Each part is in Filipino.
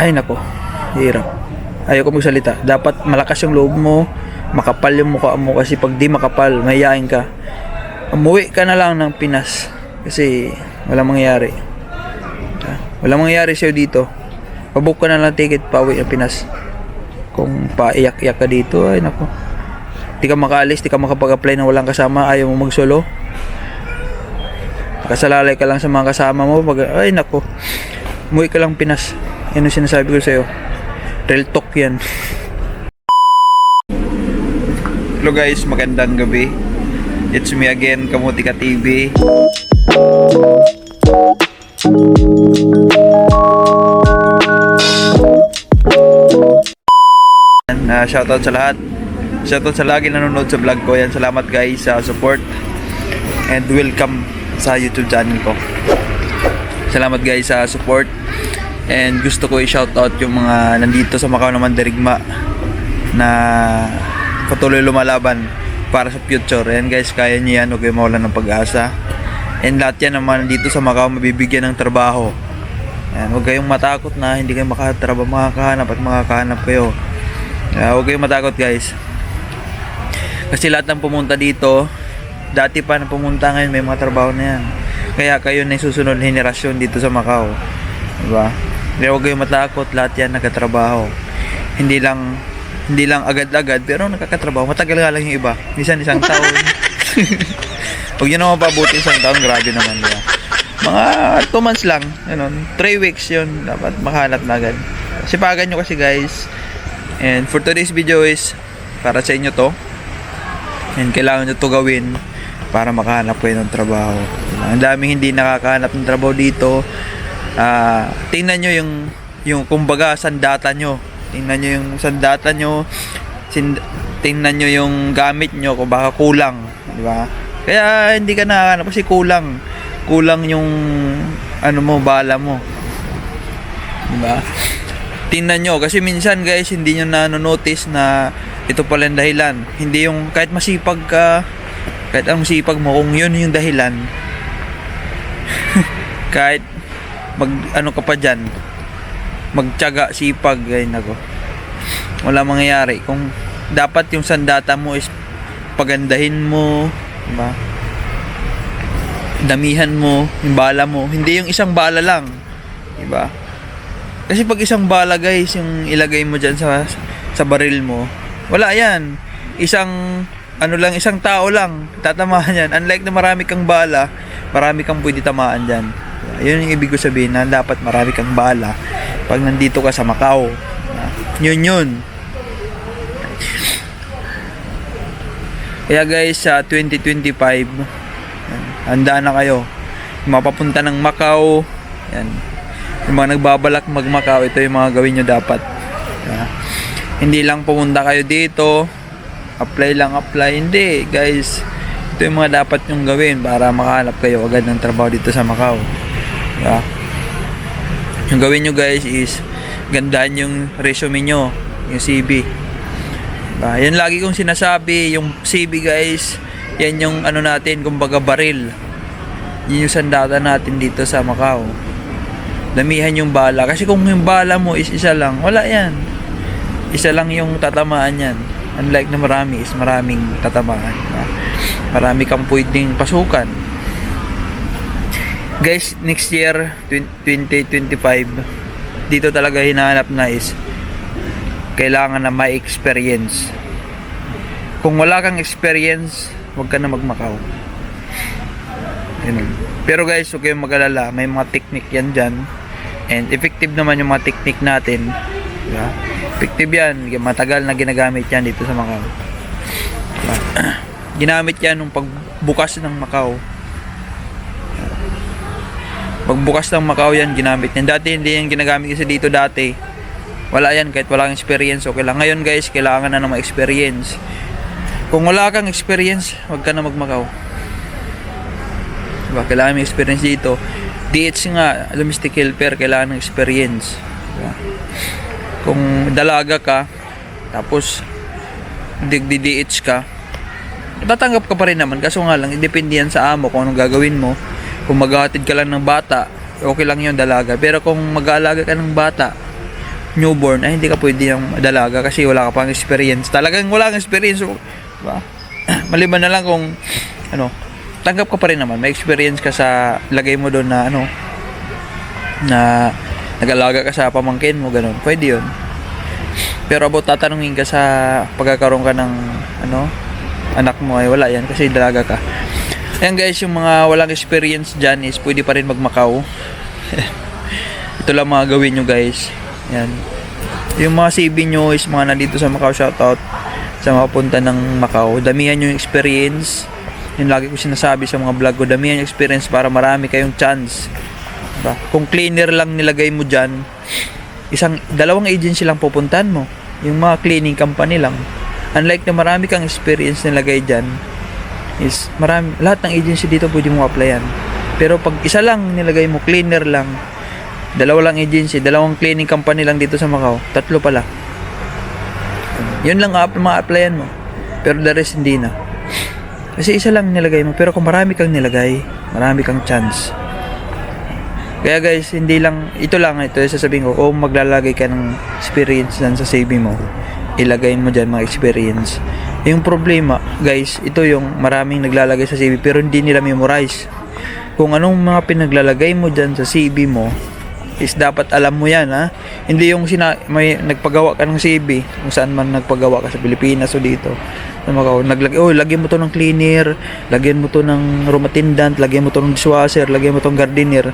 Ay nako, hirap. Ayoko magsalita. Dapat malakas yung loob mo, makapal yung mukha mo kasi pag di makapal, mahihain ka. Umuwi ka na lang ng Pinas kasi walang mangyayari. Ah, Walang mangyayari sa'yo dito. Pabook ka na lang ticket pa uwi ng Pinas. Kung paiyak-iyak ka dito, ay nako. Di ka makaalis, di ka makapag-apply na walang kasama, ayaw mo mag-solo. Kasalalay ka lang sa mga kasama mo, pag, ay nako. Umuwi ka lang Pinas. Yan ang sinasabi ko sa'yo. Real talk yan. Hello guys, magandang gabi. It's me again, Kamutika TV. Uh, shoutout sa lahat. Shoutout sa lagi nanonood sa vlog ko. Yan, salamat guys sa support. And welcome sa YouTube channel ko. Salamat guys sa support. And gusto ko i-shoutout yung mga nandito sa Macau naman Derigma na patuloy lumalaban para sa future. And guys, kaya niyo yan. Huwag kayo mawalan ng pag-asa. And lahat yan naman dito sa Macau mabibigyan ng trabaho. Yan, huwag kayong matakot na hindi kayo makatrabaho, makakahanap at makakahanap kayo. Kaya huwag kayong matakot guys. Kasi lahat ng pumunta dito, dati pa na pumunta ngayon may mga trabaho na yan. Kaya kayo na yung susunod henerasyon dito sa Macau. Diba? Kaya huwag kayong matakot, lahat yan nagkatrabaho. Hindi lang hindi lang agad-agad pero nakakatrabaho. Matagal nga lang yung iba. Minsan isang taon. Huwag nyo naman pabuti isang taon. Grabe naman. Diba? Mga 2 months lang. Ganun. 3 weeks yun. Dapat makahanap na agad. Sipagan nyo kasi guys. And for today's video is para sa inyo to. And kailangan nyo to gawin para makahanap kayo ng trabaho. Ang daming hindi nakakahanap ng trabaho dito. Ah, tingnan nyo yung yung kumbaga sandata nyo. Tingnan nyo yung sandata nyo. Sin, tingnan nyo yung gamit nyo kung baka kulang, di ba? Kaya hindi ka nakakahanap kasi kulang. Kulang yung ano mo, bala mo. Di ba? Tingnan nyo kasi minsan guys hindi nyo na notice na ito pala yung dahilan. Hindi yung kahit masipag ka, kahit ang masipag mo kung yun yung dahilan. kahit mag ano ka pa dyan, magtiyaga, sipag, ay nako. Wala mangyayari. Kung dapat yung sandata mo is pagandahin mo, di ba? Damihan mo, yung bala mo. Hindi yung isang bala lang, di ba? Kasi pag isang bala guys, yung ilagay mo dyan sa, sa baril mo, wala yan. Isang, ano lang, isang tao lang, tatamaan yan. Unlike na marami kang bala, marami kang pwede tamaan dyan. Yun yung ibig ko sabihin na dapat marami kang bala pag nandito ka sa Macau. Yun yun. Kaya guys, sa 2025, yan, handa na kayo. Mapapunta ng Macau, yan, yung mga nagbabalak mag Macau, ito yung mga gawin nyo dapat. Hindi lang pumunta kayo dito, apply lang apply. Hindi, guys. Ito yung mga dapat nyong gawin para makahanap kayo agad ng trabaho dito sa Macau. Yeah. Yung gawin nyo guys is gandaan yung resume nyo, yung CV. Diba? Yan lagi kong sinasabi, yung CV guys, yan yung ano natin, kumbaga baril. Yun yung sandata natin dito sa Macau. Damihan yung bala. Kasi kung yung bala mo is isa lang, wala yan. Isa lang yung tatamaan yan. Unlike na marami is maraming tatamaan. Diba? Marami kang pwedeng pasukan. Guys, next year, 2025, dito talaga hinahanap na is kailangan na may experience. Kung wala kang experience, huwag ka na magmakaw. Yun. Pero guys, huwag kayong mag-alala. May mga technique yan dyan. And effective naman yung mga technique natin. Diba? Effective yan. Matagal na ginagamit yan dito sa Macau. Diba? Ginamit yan nung pagbukas ng Macau. Pagbukas ng Macau yan, ginamit yan. Dati hindi yan ginagamit kasi dito dati. Wala yan, kahit wala kang experience. Okay lang. Ngayon guys, kailangan na ng experience. Kung wala kang experience, huwag ka na magmakaw. Diba? Kailangan may experience dito. DH nga, domestic helper, kailangan ng experience. Diba? Kung dalaga ka, tapos digdi-DH ka, tatanggap ka pa rin naman. Kaso nga lang, depende yan sa amo kung anong gagawin mo. Kung maghahatid ka lang ng bata, okay lang yun dalaga. Pero kung mag-aalaga ka ng bata, newborn ay hindi ka pwede yung dalaga kasi wala ka pang experience. Talagang wala kang experience. Diba? Maliban na lang kung ano, tanggap ka pa rin naman. May experience ka sa lagay mo doon na ano na nag-alaga ka sa pamangkin mo, ganun. Pwede yun. Pero about tatanungin ka sa pagkakaroon ka ng ano, anak mo ay wala yan kasi dalaga ka. Ayan guys, yung mga walang experience dyan is pwede pa rin magmakaw. Ito lang mga gawin nyo guys. Yan. Yung mga CV nyo is mga nandito sa Macau shoutout sa mga punta ng Macau. Damihan yung experience. Yung lagi ko sinasabi sa mga vlog ko, damihan yung experience para marami kayong chance. Diba? Kung cleaner lang nilagay mo dyan, isang, dalawang agency lang pupuntahan mo. Yung mga cleaning company lang. Unlike na marami kang experience nilagay dyan, is marami, lahat ng agency dito pwede mo applyan. Pero pag isa lang nilagay mo, cleaner lang, dalawa lang agency, dalawang cleaning company lang dito sa Macau, tatlo pala. Yun lang ang ma-applyan mo. Pero the rest hindi na. Kasi isa lang nilagay mo, pero kung marami kang nilagay, marami kang chance. Kaya guys, hindi lang, ito lang, ito yung sasabihin ko, kung maglalagay ka ng experience dyan sa CV mo, ilagay mo dyan mga experience. Yung problema, guys, ito yung maraming naglalagay sa CV pero hindi nila memorize. Kung anong mga pinaglalagay mo dyan sa CV mo, is dapat alam mo yan ha. Hindi yung sina may nagpagawa ka ng CV kung saan man nagpagawa ka sa Pilipinas o dito. Macau, naglagay, oh, lagyan mo to ng cleaner, lagyan mo to ng room attendant, lagyan mo to ng dishwasher, lagyan mo to ng gardener,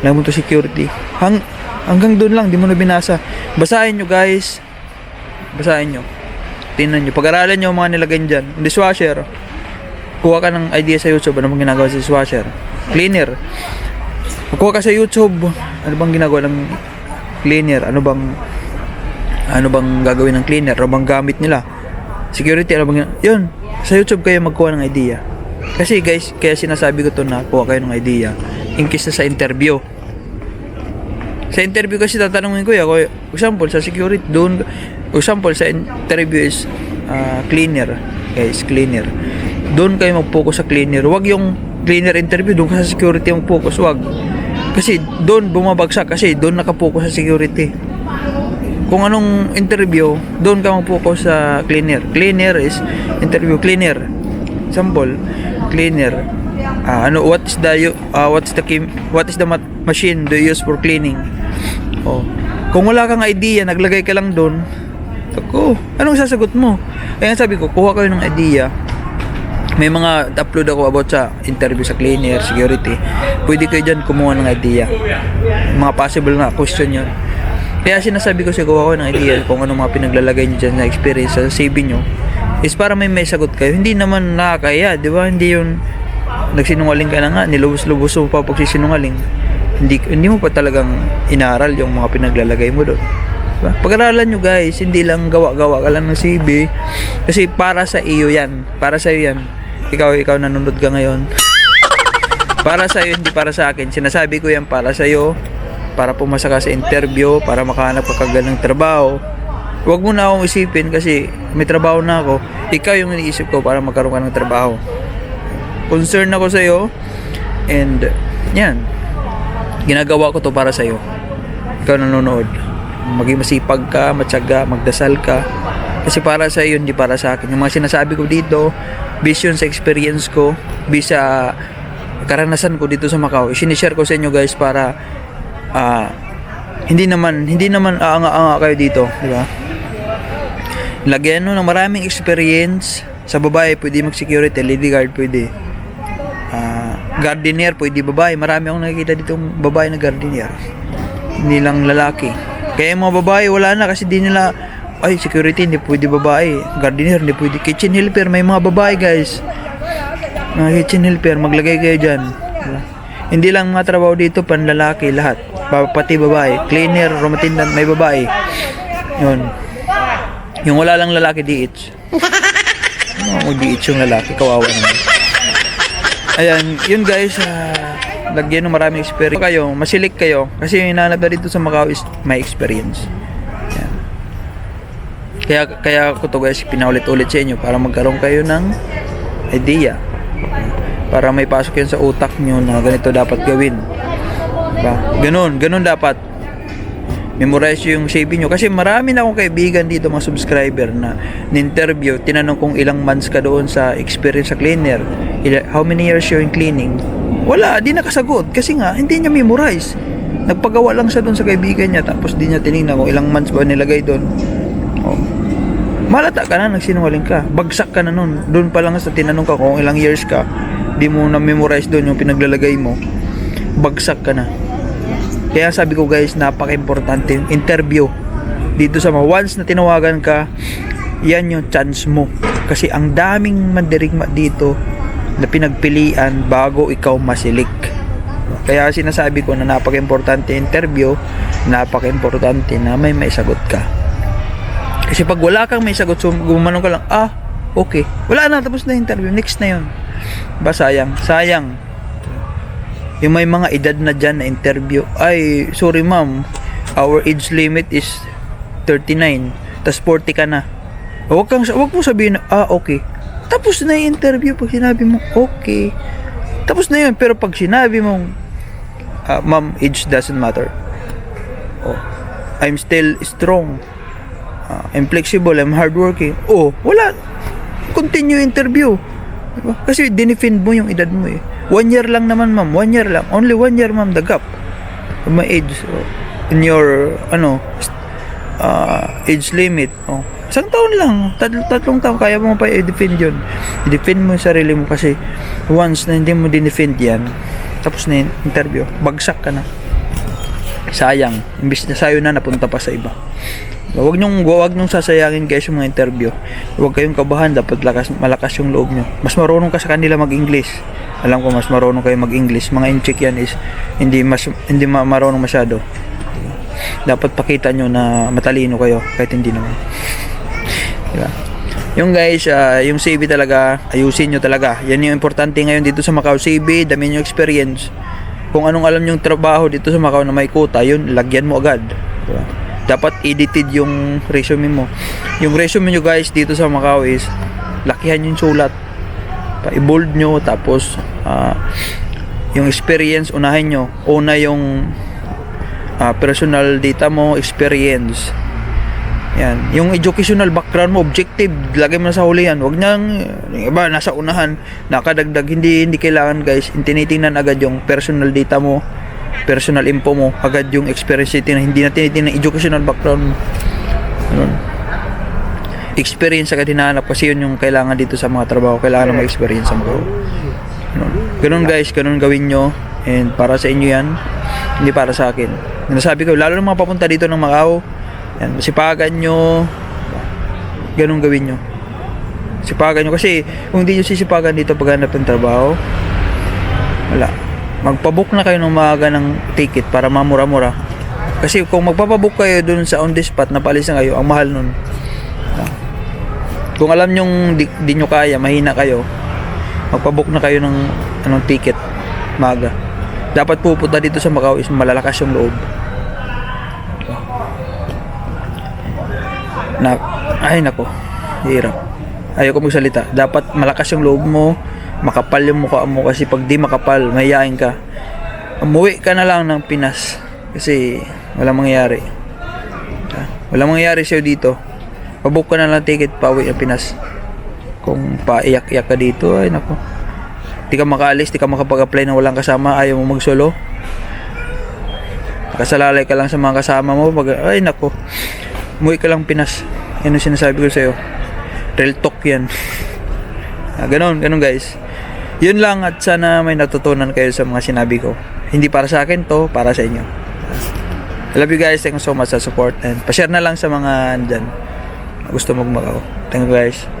lagyan mo to security. Hang, hanggang doon lang, di mo na binasa. Basahin nyo guys. Basahin nyo. Tingnan nyo. Pag-aralan nyo mga nilagay dyan. Dishwasher. Kuha ka ng idea sa YouTube. Ano bang ginagawa sa dishwasher? Cleaner. Kukuha ka sa YouTube. Ano bang ginagawa ng cleaner? Ano bang ano bang gagawin ng cleaner? Ano bang gamit nila? Security, ano bang gina- Yun. Sa YouTube kayo magkuha ng idea. Kasi guys, kaya sinasabi ko to na kuha kayo ng idea. In case na sa interview. Sa interview kasi tatanungin ko ya, ko, example sa security doon, example sa interview is ah, cleaner, guys, cleaner. Doon kayo mag-focus sa cleaner. Wag yung cleaner interview doon ka sa security mag-focus, wag. Kasi doon bumabagsak kasi doon nakapokus sa security. Kung anong interview, doon ka mag-focus sa cleaner. Cleaner is interview cleaner. Example, cleaner. Ah, ano what is the you- ah, what's the what is the ma- machine do you use for cleaning? Oh. Kung wala kang idea, naglagay ka lang doon. Ako, anong sasagot mo? Kaya sabi ko, kuha kayo ng idea. May mga upload ako about sa interview sa cleaner, security. Pwede kayo dyan kumuha ng idea. Mga possible na question yun. Kaya sinasabi ko siya kuha ko ng idea kung ano mga pinaglalagay nyo dyan na experience sa CV nyo is para may may sagot kayo. Hindi naman nakakaya, di ba? Hindi yun nagsinungaling ka na nga, nilubos-lubos mo pa pagsisinungaling. Hindi, hindi mo pa talagang inaral yung mga pinaglalagay mo doon. Diba? Pag-aralan nyo guys, hindi lang gawa-gawa ka lang ng CV. Kasi para sa iyo yan. Para sa iyo yan. Ikaw, ikaw nanonood ka ngayon. para sa iyo, hindi para sa akin. Sinasabi ko yan para sa iyo. Para pumasa ka sa interview, para makahanap ka kagad ng trabaho. Huwag mo na akong isipin kasi may trabaho na ako. Ikaw yung iniisip ko para magkaroon ka ng trabaho. Concern ako sa iyo. And, yan. Ginagawa ko to para sa iyo. Ikaw nanonood. Maging masipag ka, matyaga, magdasal ka. Kasi para sa iyo, hindi para sa akin. Yung mga sinasabi ko dito, based yun sa experience ko, based sa karanasan ko dito sa Macau, sinishare ko sa inyo guys para ah, hindi naman hindi naman aanga-anga kayo dito, di ba? Lagyan mo ng maraming experience. Sa babae, pwede mag-security, lady guard, pwede. Ah, gardener, pwede babae. Marami akong nakikita dito babae na gardener. Hindi lang lalaki. Kaya yung mga babae, wala na kasi di nila, ay, security, hindi pwede babae. Gardener, hindi pwede. Kitchen helper, may mga babae, guys. Mga kitchen helper, maglagay kayo dyan. Hindi lang mga trabaho dito, panlalaki, lahat. Pa- Pati babae. Cleaner, room attendant, may babae. Yun. Yung wala lang lalaki, DH. Ano DH yung lalaki, kawawa naman. Ayan, yun guys, ah, lagyan ng maraming experience. Kayo, masilik kayo, kasi yung hinanap na dito sa Macau is my experience. Ayan. Kaya, kaya ko to guys, pinaulit-ulit sa inyo para magkaroon kayo ng idea. Para may pasok yun sa utak nyo na ganito dapat gawin. Diba? Ganun, ganun dapat. memorize yung CV nyo. Kasi marami na akong kaibigan dito, mga subscriber na ni-interview. Tinanong kung ilang months ka doon sa experience sa cleaner. How many years you're in cleaning? Wala, di nakasagot. Kasi nga, hindi niya memorize. Nagpagawa lang siya doon sa kaibigan niya. Tapos di niya tinignan kung ilang months ba nilagay doon. Oh. Malata ka na, nagsinungaling ka. Bagsak ka na nun. Doon pa lang sa tinanong ka kung ilang years ka, di mo na memorize doon yung pinaglalagay mo. Bagsak ka na. Kaya sabi ko guys, napaka-importante yung interview. Dito sa mga once na tinawagan ka, yan yung chance mo. Kasi ang daming mandirigma dito na pinagpilian bago ikaw masilik. Kaya sinasabi ko na napaka-importante interview, napaka-importante na may maisagot ka. Kasi pag wala kang may sagot, so gumanong ka lang, ah, okay. Wala na, tapos na interview. Next na yun. Ba, sayang. Sayang. Yung may mga edad na dyan na interview, ay, sorry ma'am, our age limit is 39, tas 40 ka na. Huwag kang, huwag mo sabihin ah, okay. Tapos na yung interview pag sinabi mo, okay. Tapos na yun, pero pag sinabi mong, ah, ma'am, age doesn't matter. Oh, I'm still strong. Ah, I'm flexible, I'm hardworking. Oh, wala. Continue interview. Diba? Kasi dinefend mo yung edad mo eh. One year lang naman ma'am, one year lang. Only one year ma'am, the gap. My age. oh, in your, ano, uh, age limit. Oh. Isang taon lang. Tat- tatlong taon, kaya mo pa i-defend yun. I-defend mo yung sarili mo kasi once na hindi mo dinefend yan, tapos na yung interview, bagsak ka na. Sayang. Imbis na sayo na, napunta pa sa iba. Huwag niyong huwag niyong sasayangin guys yung mga interview. Huwag kayong kabahan, dapat lakas malakas yung loob niyo. Mas marunong ka sa kanila mag-English. Alam ko mas marunong kayo mag-English. Mga incheck yan is hindi mas hindi ma- marunong masyado. Dapat pakita niyo na matalino kayo kahit hindi naman. Diba? Yung guys, ah, yung CV talaga, ayusin nyo talaga. Yan yung importante ngayon dito sa Macau. CV, dami nyo experience. Kung anong alam yung trabaho dito sa Macau na may quota, yun, lagyan mo agad. Diba? Dapat edited yung resume mo. Yung resume nyo guys dito sa Macau is, lakihan yung sulat. Pa- I-bold nyo, tapos, ah, yung experience, unahin nyo. Una yung ah, personal data mo, experience. Yan. Yung educational background mo, objective, lagay mo na sa huli yan. Huwag niyang, iba, nasa unahan, nakadagdag. Hindi, hindi kailangan guys. Tinitingnan agad yung personal data mo, personal info mo, agad yung experience tinitingnan. Hindi na tinitingnan educational background mo. Ganun. Experience agad hinahanap kasi yun yung kailangan dito sa mga trabaho. Kailangan na ma-experience ang tao. Ganun. Ganun guys, ganun gawin nyo. And para sa inyo yan, hindi para sa akin. Nasabi ko, lalo na mga papunta dito ng Macau, yan, sipagan nyo, ganun gawin nyo. Sipagan nyo. Kasi kung hindi nyo sisipagan dito paghanap ng trabaho, wala. Magpabook na kayo ng maaga ng ticket para mamura-mura. Kasi kung magpapabook kayo dun sa on the spot na palis na kayo, ang mahal nun. Kung alam nyong di, di nyo kaya, mahina kayo, magpabook na kayo ng anong ticket maaga. Dapat pupunta dito sa Macau is malalakas yung loob. Na, ay nako, hirap. Ayoko magsalita. Dapat malakas yung loob mo, makapal yung mukha mo kasi pag di makapal, mahihain ka. Umuwi ka na lang ng Pinas kasi walang mangyayari. Walang mangyayari sa'yo dito. Pabook ka na lang ticket pa uwi ng Pinas. Kung paiyak-iyak ka dito, ay nako. Di ka makaalis, di ka makapag-apply na walang kasama, ayaw mo mag-solo. Kasalalay ka lang sa mga kasama mo, pag, ay nako. Umuwi ka lang Pinas. Yan ang sinasabi ko sa'yo. Real talk yan. Ah, ganon, ganon guys. Yun lang at sana may natutunan kayo sa mga sinabi ko. Hindi para sa akin to, para sa inyo. I love you guys. Thank you so much sa support. And pa-share na lang sa mga dyan. Gusto magmagaw. Thank you guys.